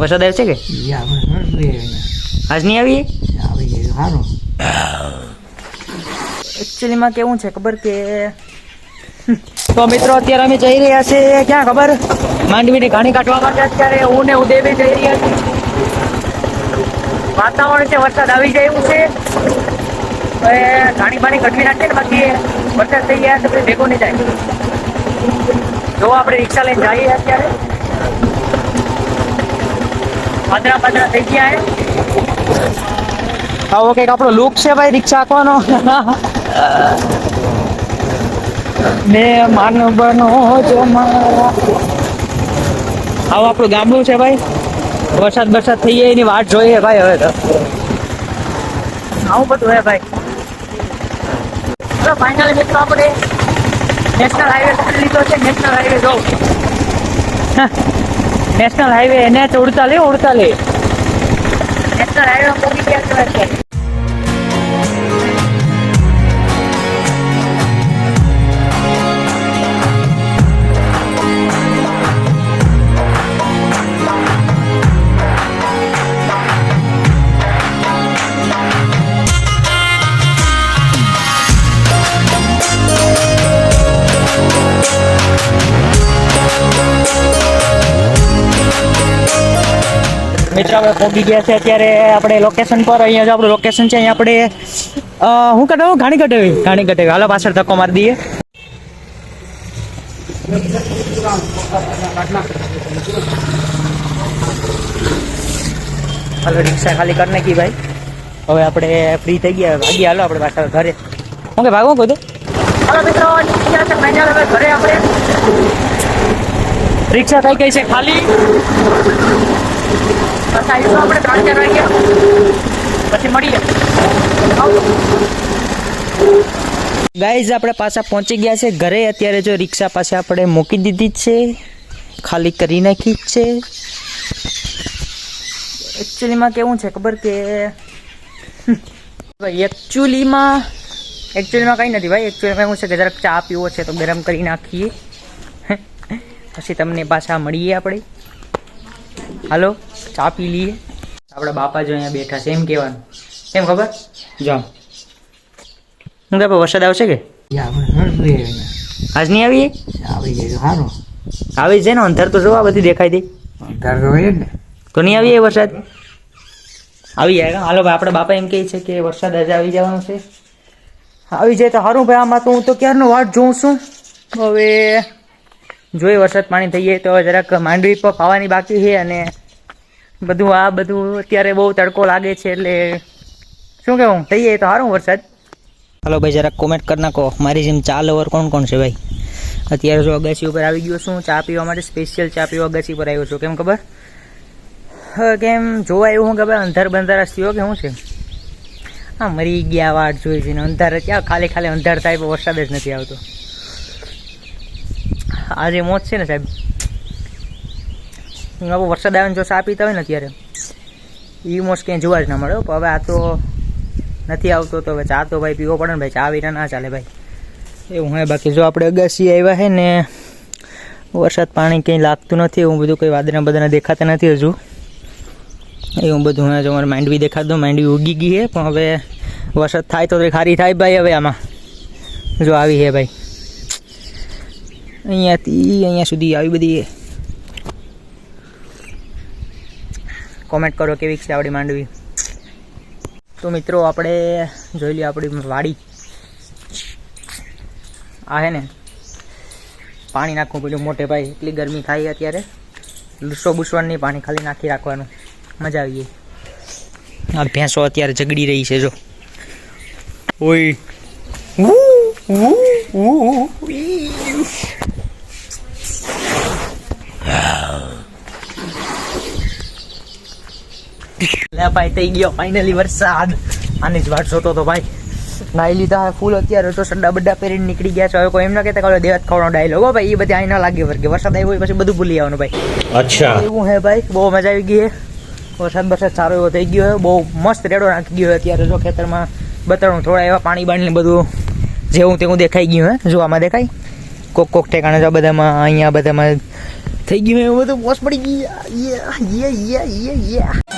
વરસાદ આવ્યો છે કે. આજ નહીં આવી આવી સારું એકચ્યુઅલીમાં કેવું છે ખબર કે તો મિત્રો અત્યારે અમે જઈ રહ્યા છે ક્યાં ખબર? માંડવીની ઘાણી કાઢવા માટે અત્યારે હું ને ઉદયભાઈ જઈ રહ્યા છીએ. વાતાવરણ છે વરસાદ આવી જાય એવું છે. હવે ઘાણી બાણી કઢવી નાખીએ ને બાકી વરસાદ થઈ ગયા તો ભેગો નહીં જાય જો આપણે રિક્ષા લઈને જઈએ અત્યારે. પાદરા પાદરા થઈ ગયા આવો કંઈક આપણો લુક છે ભાઈ રિક્ષા આપવાનો. ને માનવનો જો આવું આપણું ગામડું છે ભાઈ. વરસાદ બરસાદ થઈ જાય એની વાટ જોઈએ ભાઈ હવે તો. આવું બધું હે ભાઈ. ફાઇનલ મિત્રો આપણે નેશનલ હાઈવે પકડી લીધો છે નેશનલ હાઈવે જો નેશનલ હાઈવે એને ઉડતાલી લે ઉડતા નેશનલ હાઈવે પહોંચી ગયા છે. મિત્ર આપણે પહોંચી ગયા છે અત્યારે આપણે લોકેશન પર. અહીંયા જો આપણું લોકેશન છે અહીંયા આપણે અ, હું કઢાવું ઘાણી કઢાવી. ઘાણી કઢાવી. હાલો પાછળ ધક્કો મારી દઈએ. હાલો રિક્ષા ખાલી કરી નાખી ભાઈ. હવે આપણે ફ્રી થઈ ગયા. ભાગી હાલો આપણે પાછળ ઘરે. હું કે ભાગવું કીધું હાલો મિત્રો નીકળી ગયા છે ફાઇનલ હવે ઘરે આપણે. રિક્ષા થઈ ગઈ છે ખાલી. બસ આવીશું આપણે ત્રણ ચાર વાગ્યા. પછી મળીએ. ગાઈઝ આપણે પાછા પહોંચી ગયા છે ઘરે. અત્યારે જો રિક્ષા પાસે આપણે મૂકી દીધી જ છે. ખાલી કરી નાખી જ છે. એકચ્યુઅલીમાં કેવું છે ખબર કે ભાઈ એકચ્યુઅલીમાં એકચ્યુઅલીમાં કંઈ નથી ભાઈ. એકચ્યુઅલીમાં એવું છે કે જરાક ચા પીવો છે તો ગરમ કરી નાખીએ. પછી તમને પાછા મળીએ આપણે. હાલો ચા પી લઈએ. આપણા બાપા જો અહીંયા બેઠા છે એમ કહેવાનું. કેમ ખબર? જાઓ હું કે વરસાદ આવશે કે. આજ નહીં આવીએ? આવી જાય સારું આવી છે ને અંધાર તો જોવા આ બધી દેખાય દે. અંધાર તો હોય ને. તો નહીં આવીએ વરસાદ? આવી જાય? હાલો ભાઈ આપણા બાપા એમ કહે છે કે વરસાદ આજે આવી જવાનો છે. આવી જાય તો સારું ભાઈ આમાં તો હું તો ક્યારનો વાટ જોઉં છું? હવે જોઈએ વરસાદ પાણી થઈ જાય તો જરાક માંડવી પર ફાવાની બાકી છે અને બધું આ બધું અત્યારે બહુ તડકો લાગે છે એટલે શું કહેવું? થઈ જાય તો સારું વરસાદ. હલો ભાઈ, જરાક કોમેન્ટ કરી નાખો. મારી જેમ ચા લવર કોણ કોણ છે ભાઈ? અત્યારે જો અગાસી ઉપર આવી ગયો છું, ચા પીવા માટે સ્પેશિયલ ચા પીવા અગાસી પર આવ્યો છું. કેમ ખબર? કેમ જોવા એવું હું ભાઈ અંધાર બંધાર થયો કે શું છે? હા, મરી ગયા વાટ જોઈ છે ને અંધાર ખાલી ખાલી અંધાર થાય વરસાદ જ નથી આવતો. આજે મોજ છે ને સાહેબ. હવે વરસાદ આવે ને જો ચા પીતા હોય ને અત્યારે એ મોસ ક્યાંય જોવા જ ના મળે હવે આ તો નથી આવતો તો હવે ચા તો ભાઈ પીવો પડે ને ભાઈ. ચા વિના ના ચાલે ભાઈ. એવું હે, બાકી જો આપણે અગાસી આવ્યા છે ને, વરસાદ પાણી કંઈ લાગતું નથી, એવું બધું કંઈ વાદળા બધાને દેખાતા નથી હજુ. એવું બધું હવે જો મારે માંડવી દેખાતું માંડવી ઉગી ગઈ છે પણ હવે વરસાદ થાય તો ખારી થાય ભાઈ હવે આમાં. જો આવી છે ભાઈ. અહીંયાથી અહીંયા સુધી આવી બધી કોમેન્ટ કરો કેવી છે આપણી માંડવી. તો મિત્રો આપણે જોઈ લઈએ આપણી વાડી. આ હે ને. પાણી નાખવું પેલું મોટે ભાઈ. એટલી ગરમી થાય અત્યારે. લૂસો બુસવાનું નહીં, પાણી ખાલી નાખી રાખવાનું. મજા આવી ગઈ. આ ભેંસો અત્યારે ઝગડી રહી છે, જો. ઓય. ભાઈ થઈ ગયો ફાઇનલી વરસાદ. આની જ વાટ જોતો તો ભાઈ. નાઈ લીધા ફૂલ અત્યારે તો સડા બડા પહેરીને નીકળી ગયા છે. હવે કોઈ એમ ના કહેતા કે દેવાત ખાવાનો ડાયલોગ ભાઈ એ બધા અહીં ના લાગે વર્ગે. વરસાદ આવ્યો પછી બધું ભૂલી આવવાનું ભાઈ. અચ્છા. એવું હે ભાઈ બહુ મજા આવી ગઈ હે. વરસાદ વરસાદ સારો એવો થઈ ગયો બહુ મસ્ત રેડો નાખી ગયો અત્યારે જો ખેતરમાં. બતાડું થોડા એવા પાણી બાણીને બધું જેવું તેવું દેખાઈ ગયું હે. જોવામાં દેખાય. કોક કોક ઠેકાણે જો બધામાં અહીંયા બધામાં થઈ ગયું એવું બધું બોસ પડી ગઈ. યે યે યે યે.